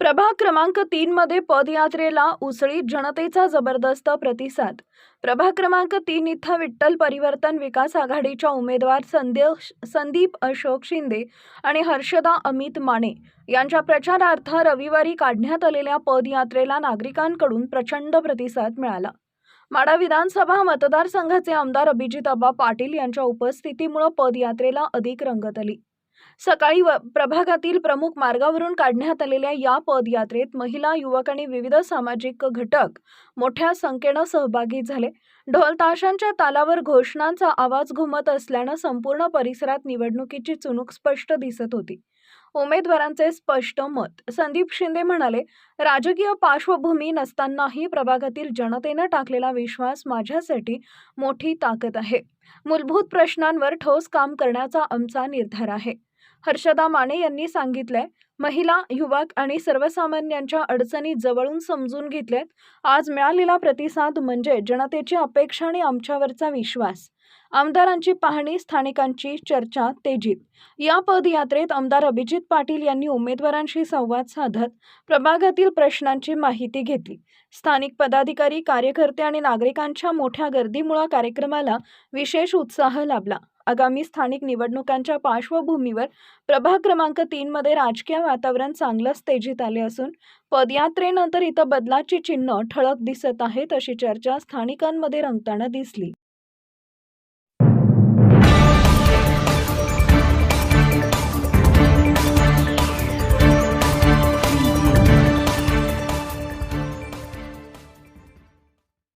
प्रभाग क्रमांक तीन मध्ये पदयात्रेला उसळी जनतेचा जबरदस्त प्रतिसाद. प्रभाग क्रमांक तीन इथं विठ्ठल परिवर्तन विकास आघाडीच्या उमेदवार संदेश संदीप अशोक शिंदे आणि हर्षदा अमित माने यांच्या प्रचारार्थ रविवारी काढण्यात आलेल्या पदयात्रेला नागरिकांकडून प्रचंड प्रतिसाद मिळाला. माडा विधानसभा मतदारसंघाचे आमदार अभिजित अब्बा पाटील यांच्या उपस्थितीमुळे पदयात्रेला अधिक रंगत आली. सकाळी प्रभागातील प्रमुख मार्गावरून काढण्यात आलेल्या या पदयात्रेत महिला युवक आणि विविध सामाजिक घटक मोठ्या संख्येनं सहभागी झाले. ढोल ताशांच्या तालावर घोषणांचा आवाज घुमत असल्यानं संपूर्ण परिसरात निवडणुकीची चुणूक स्पष्ट दिसत होती. उमेदवारांचे स्पष्ट मत. संदीप शिंदे म्हणाले राजकीय पार्श्वभूमी नसतानाही प्रभागातील जनतेनं टाकलेला विश्वास माझ्यासाठी मोठी ताकद आहे. मूलभूत प्रश्नांवर ठोस काम करण्याचा आमचा निर्धार आहे. हर्षदा माने यांनी सांगितलंय महिला युवक आणि सर्वसामान्यांच्या अडचणी जवळून समजून घेतल्यात. आज मिळालेला प्रतिसाद म्हणजे जनतेची अपेक्षा आणि आमच्यावरचा विश्वास. आमदारांची पाहणी स्थानिकांची चर्चा तेजीत. या पदयात्रेत आमदार अभिजित पाटील यांनी उमेदवारांशी संवाद साधत प्रभागातील प्रश्नांची माहिती घेतली. स्थानिक पदाधिकारी कार्यकर्ते आणि नागरिकांच्या मोठ्या गर्दीमुळे कार्यक्रमाला विशेष उत्साह लाभला. आगामी स्थानिक निवडणुकांच्या पार्श्वभूमीवर प्रभाग क्रमांक तीन मध्ये राजकीय वातावरण चांगलंच तेजीत आले असून पदयात्रेनंतर इथं बदलाची चिन्ह ठळक दिसत आहेत अशी चर्चा स्थानिकांमध्ये रंगताना दिसली.